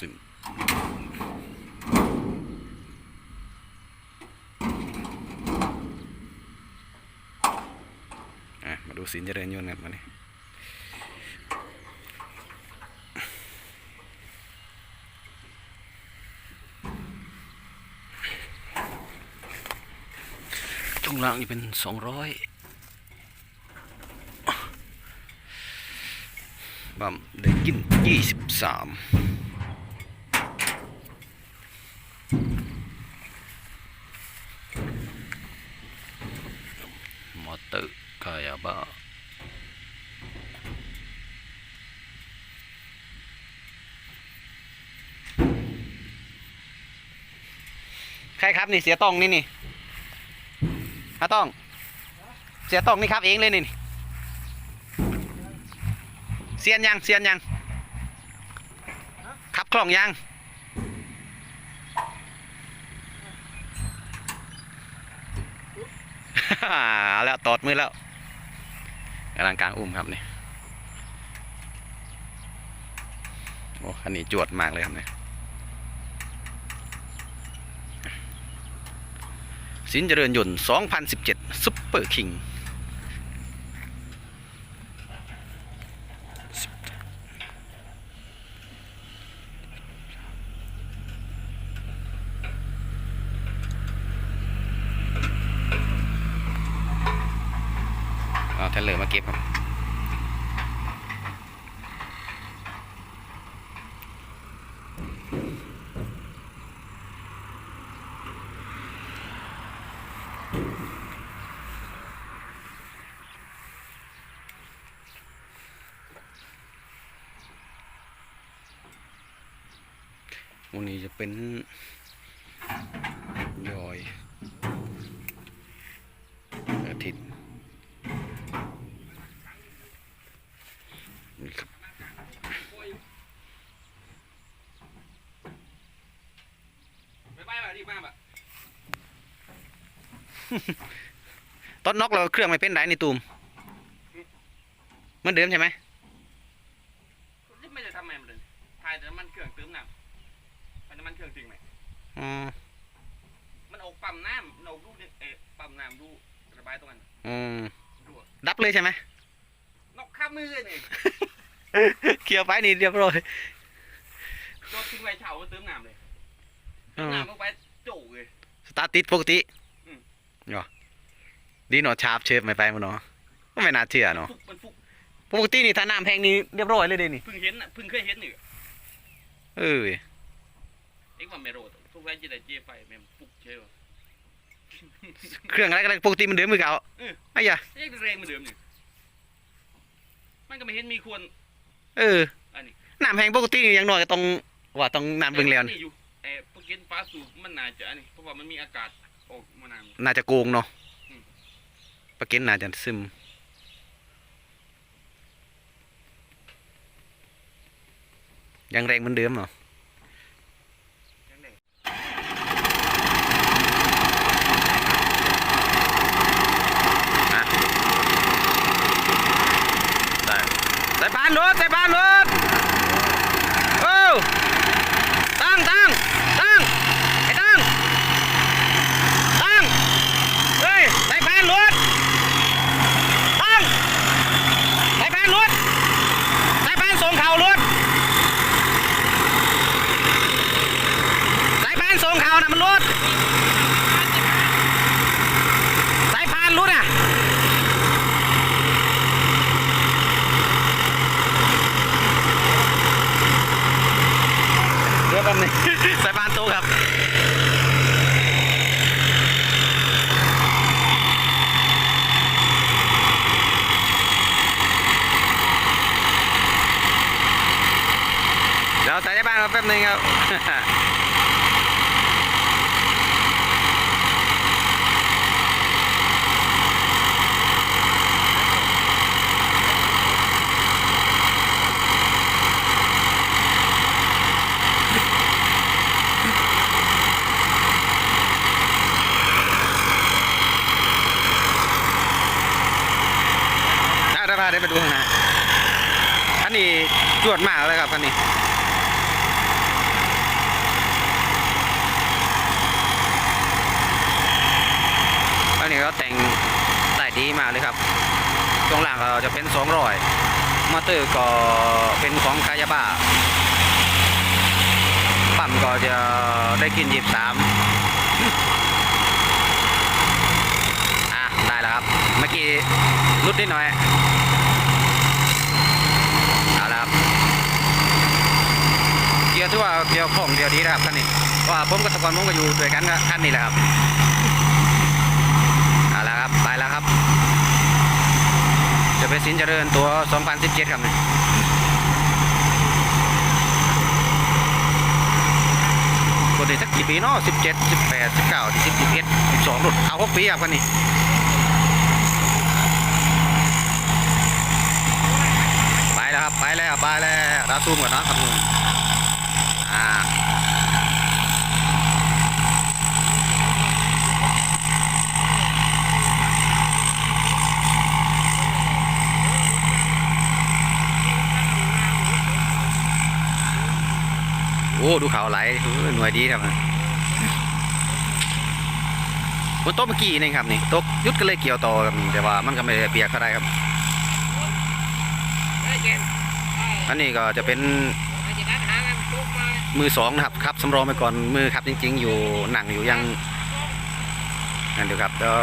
ซึมอะมาดูสินเจริญยนต์กันมาเนี่ยช่วงล่างนี่เป็นสองร้อยบัมได้กินยี่สิบสามอเตอร์กายาบ้าใครครับนี่เสียตองนี่นี่อาต้อง เสียตองนี่ครับเองเลยนี่เซียนยังเซียนยังขับคล่องยังแล้วตอดมือแล้วกำลังกลางอุ้มครับนี่โอ้คันนี้จวดมากเลยครับเนี่ย สินเจริญยนต์2017ซุปเปอร์คิง เอาเทเลอร์มาเก็บครับ วันนี้จะเป็นยอยอาทิตย์นี่ครับไปไปแบบรีบมาแบบตอนน็อกเราเครื่องไม่เป็นไรนี่ตูมเหมันเดิมใช่ไหมไม่ได้ทำไมมันเลยถ่ายแต่น้ำมันเครื่องเติมน้ำมันน้ำมันเครื่องจริงไหม อ๋อมันออกปั๊มน้ำมันออกดูเนี่ยเอ๊ะปั๊มน้ำดูระบายตรงนั้นอืมดูอะดับเลยใช่ไหม นอกข้ามมือนี่เคลียร์ไปนี่เรียบร้อยโดนทิ้งไว้เฉาเติมน้ำเลยอ๋อน้ำลงไปโจเลย สตาร์ทติดปกติอืม เหรอดีเนาะชาร์ปเชิฟไม่ไปมันเนาะก็ไม่น่าเชื่อเนาะ ฟุกมันฟุกปกตินี่ถ้าน้ำแพงนี่เรียบร้อยเลยเด้นี่เพิ่งเห็นน่ะเพิ่งเคยเห็นนี่เออเอ็ก ว่าไม่โรดทุกไว้จะได้เจไฟแม่งฟุกเชียวเครื่องอะไรก็ปกติมันเดิมมือเก่าเออ ไอ้ยะเอ็กแรงเหมือนเดิมนี่มันก็ไม่เห็นมีควร เอออันนี้ น้ำแพงปกตินี่อย่างน้อยก็ต้องว่าต้องน้ำเบิ่งแล้วนี่นี่อยู่เอ่อพวกเกนฟ้าสูบมันน่าจะอันนี้เพราะว่ามันมีอากาศออกมานาน น่าจะโกงเนาะอืมปะเก็นน่าจะซึมยังแรงเหมือนเดิมเนาะ ยังไง ได้ใส่พานรถใส่พานรถโอ้ตั้งตั้งตั้งไอ้ตั้งตั้งเฮ้ยใส่พานรถตั้งใส่พานรถใส่พานส่งเข่ารถใส่พานส่งเข่าน่ะมันรถใส่พานรถอะ เรือแป๊บนึง สายพานโตครับ เดี๋ยวสายพา นึงครับได้ได้พาได้ไปดูข้างหน้าอันนี้จวดมากเลยครับอันนี้ แล้วแต่งได้ดีมากเลยครับช่วงล่างก็จะเป็นสองร้อยมอเตอร์ก็เป็นของคายาบ้าปั๊มก็จะได้กินยีบสามอะ ได้แล้วครับ เมื่อกี้รุดนิดหน่อย เอาละครับ เกียร์ที่ว่าเกียร์ของเดียวดีนะครับคันนี้เพราะว่าผมกับตะกอนผมก็อยู่ด้วยกันกับคันนี้แหละครับเอาละครับไปแล้วครับ จะ ไปสินเจริญตัว 2017 ครับกดได้สักกี่ปีเนาะ17 18 19 20 21 12หลุดเอา6ปีครับกันนี่ไปแล้วครับ ไปแล้ว ไปแล้วดาวซูมก่อนนะครับลุงอ่าโอ้ ดูเขาไหลหน่วยดีครับบนโต๊ะเมื่อกี้นี่ครับนี่โต๊ะยุดก็เลยเกี่ยวต่อครับนี่แต่ว่ามันก็ไม่เปียกเท่าไรครับ อันนี้ก็จะเป็นมือสองนะครับครับสำรองไปก่อนมือครับจริง ๆ อยู่หนังอยู่ยังนั่นเดี๋ยวครับแล้ว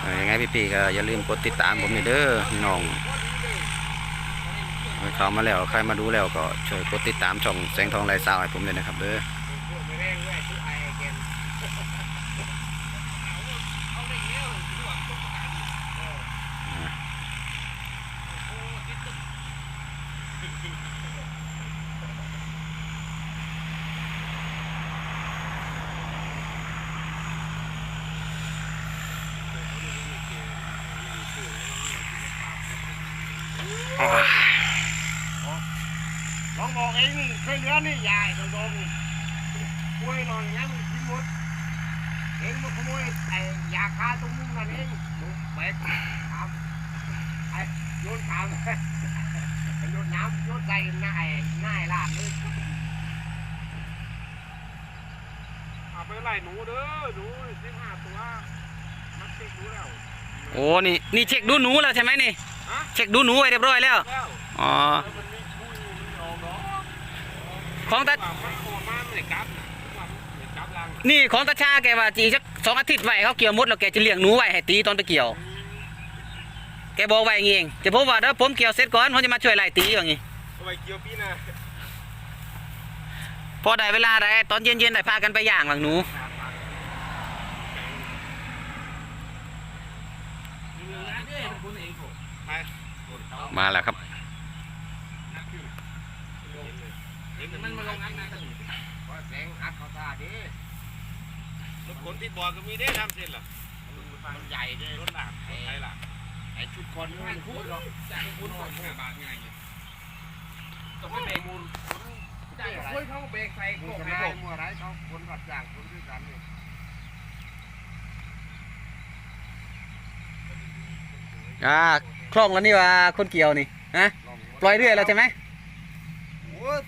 เอ่อยังไงพี่ๆก็อย่าลืมกดติดตามผมนี่เด้อน้อง เข้ามาแล้วใครมาดูแล้วก็ช่วยกดติดตามช่องแสงทองลายสาวให้ผมเลยนะครับเด้อไม่เร่งด้วยทุกไอ้เจน ลอง บอกเองนี่เคยเหลือนี่ยายตรงๆคุยหน่อยงั้นกินหมดเองมาขโมยไอ้ยาคาตรงมุมนั่นเองดูแบกถามไอ้โยนถามโยนน้ำโยนใส่หน้าไอ้หน้าไอ้ลาดเลยเอาไปไล่หนูเด้อหนูสิบห้าตัวมันเช็คดูแล้วโอ้นี่นี่เช็คดูหนูแล้วใช่ไหมนี่ฮะเช็คดูหนูไว้เรียบร้อยแล้วแล้วอ๋อ มันมีคุยมันออกเนาะ ของตาว่ามันโคมาไม่ได้กลับนะว่ามันไม่ได้กลับลังนี่ของตาชาแกว่าจีสักสองอาทิตย์ไว้เขาเกี่ยวมดแล้วแกจะเลี้ยงหนูไว้ให้ตีตอนไปเกี่ยว แกบอกไว้อย่างงี้เองจะพบว่าเดี๋ยวผมเกี่ยวเสร็จก่อนผมจะมาช่วยไล่ตีอย่างงี้เอาไปเกี่ยวปีหน้าพอได้เวลาได้ตอนเย็นๆได้พากันไปย่างหลังหนูไปมาแล้วครับ มันมาลงน้ำนะแสงอัดเขาตาดิรถขนติดบ่อก็มีได้ทำเสร็จเหรอมันใหญ่ด้วยรถหลากรถไถหลากไอ้ชุดคนมันพูดหรอกจากคุณคนห้าบาทง่ายต้องไปเบรกมูลจากคุยเขาเบรกใส่โคกไม่โคกมัวไรเขาคนรับจ้างคนด้วยกันนี่อ่าคล่องแล้วนี่ว่าคนเกี่ยวนี่ฮะปล่อยเรื่อยแล้วใช่ไหมโอ้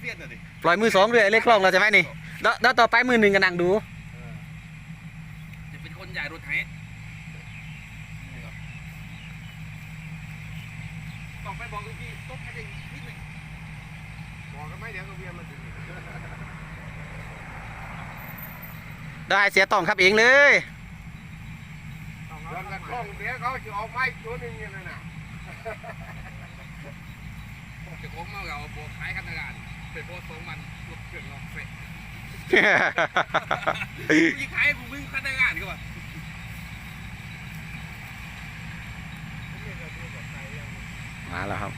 เสียดอะดิปล่อยมือสองเรื่อยเล็กคล่องแล้วใช่ไหมนี่แล้วแล้วต่อไปมือหนึ่งก็นั่งดู จะเป็นคนใหญ่รถไถต้องไปบอกลูกพี่ต้องให้ได้นิดนึงบอกกันไหมเดี๋ยวก็เวียนมาถึงได้เสียต้องครับเองเลยต้องย้เอาอนกันคล่องเดี๋ยวเขาจะออกไม้ตัวหนึงอย่างนั้นน่ะจะโค้งมาเราบวกขายขนาด เป็นโบสองมันรถเครื่องล็อกเฟะกูจะขายกูมึงขนาดก็ว่ามาแล้วครับ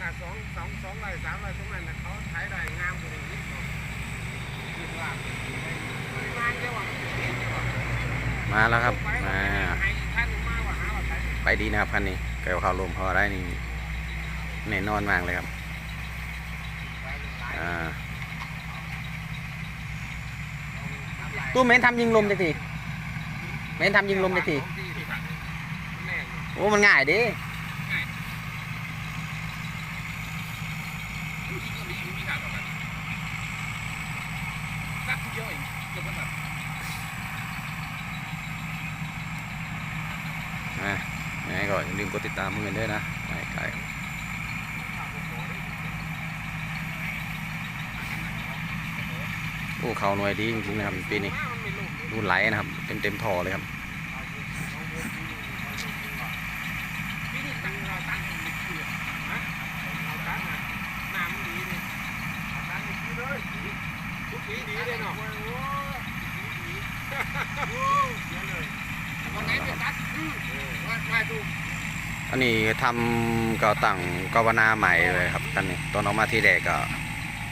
ถ้าสองสองสองไรสามไรตรงนั้นน่ะเขาใช้ได้งามกว่านี้นิดหน่อยคิดว่าปริมาณเดียวอะมันเห็นเดียวอะมาแล้วครับไปมาให้ท่านมากกว่าหาว่าใช้ไปดีนะครับคันนี้เกี่ยวข่าวลมพอได้นี่ แน่นอนมากเลยครับตู้เมนทำยิงลมจะทีเมนทำยิงลมจะทีโอ้มันง่ายดินะยังไงก็อย่าลืมกดติดตามเพื่อนด้วยนะไปไกล อ้เขาหน่วยดีจริงๆนะครับปีนี้ดูไหลนะครับ เต็มเต็มๆท่อเลยครับอันะน้ำมันดีนี่เราตั้งให้ดีเลยทุกอตัดอืมมามาดูอันนี้ทำก็ตั้งกวนาใหม่เลยครับตอนนี้ตอนออกมาที่แรกก็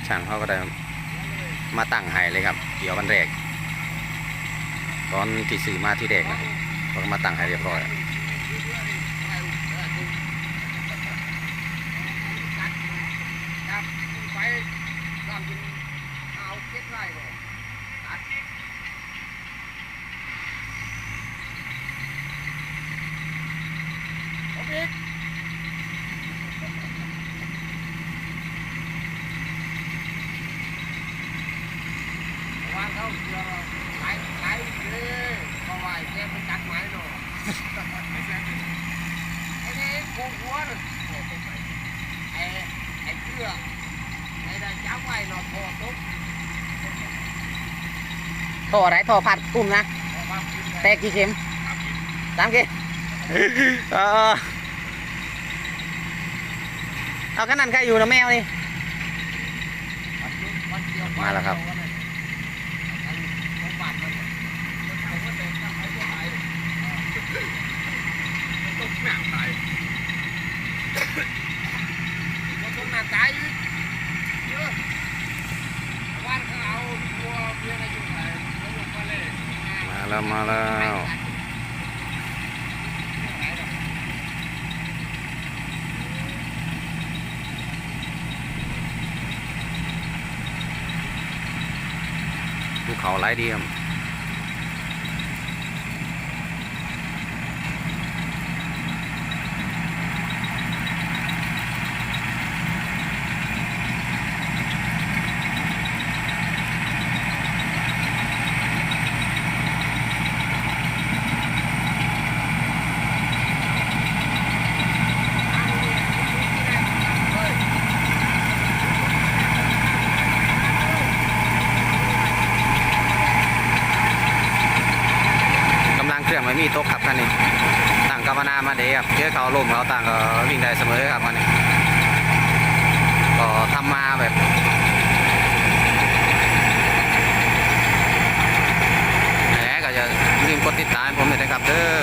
ช่างเขาก็ได้ มาตั้งให้เลยครับ เกี่ยววันแรก ตอนที่สื่อมาที่แดกนะเขาก็มาตั้งให้เรียบร้อย ครับไปลองกินเอาเก็บไร่บ่ตัดโอเควางเขาเดี๋ยวไหลไหลเลยเพราะว่าไอ้แกมันจัดไม้เนาะไอ้นี่ผูกหัวน่ะไอ้ไอ้เชือกไอ้ได้จับไว้เนาะพอตุ๊บ ท่ออะไรท่อพัดกุ้มนะพอพับขึ้นแตกกี่เข็มสามเข็มเออเอาขนาดใครอยู่นะแมวนี่มาแล้วครับต้องหนักตายต้องหนักตายเยอะวันเขาเอาตัวเมียอะไรอยู่ไหนเขาลงมาเลย มา แล้วมาแล้วภูเขาหลายเดียม วิ่งได้เสมอครับมันก็ทำมาแบบแหมก็จะลืมกดติดตามผมเลยนะครับเด้อ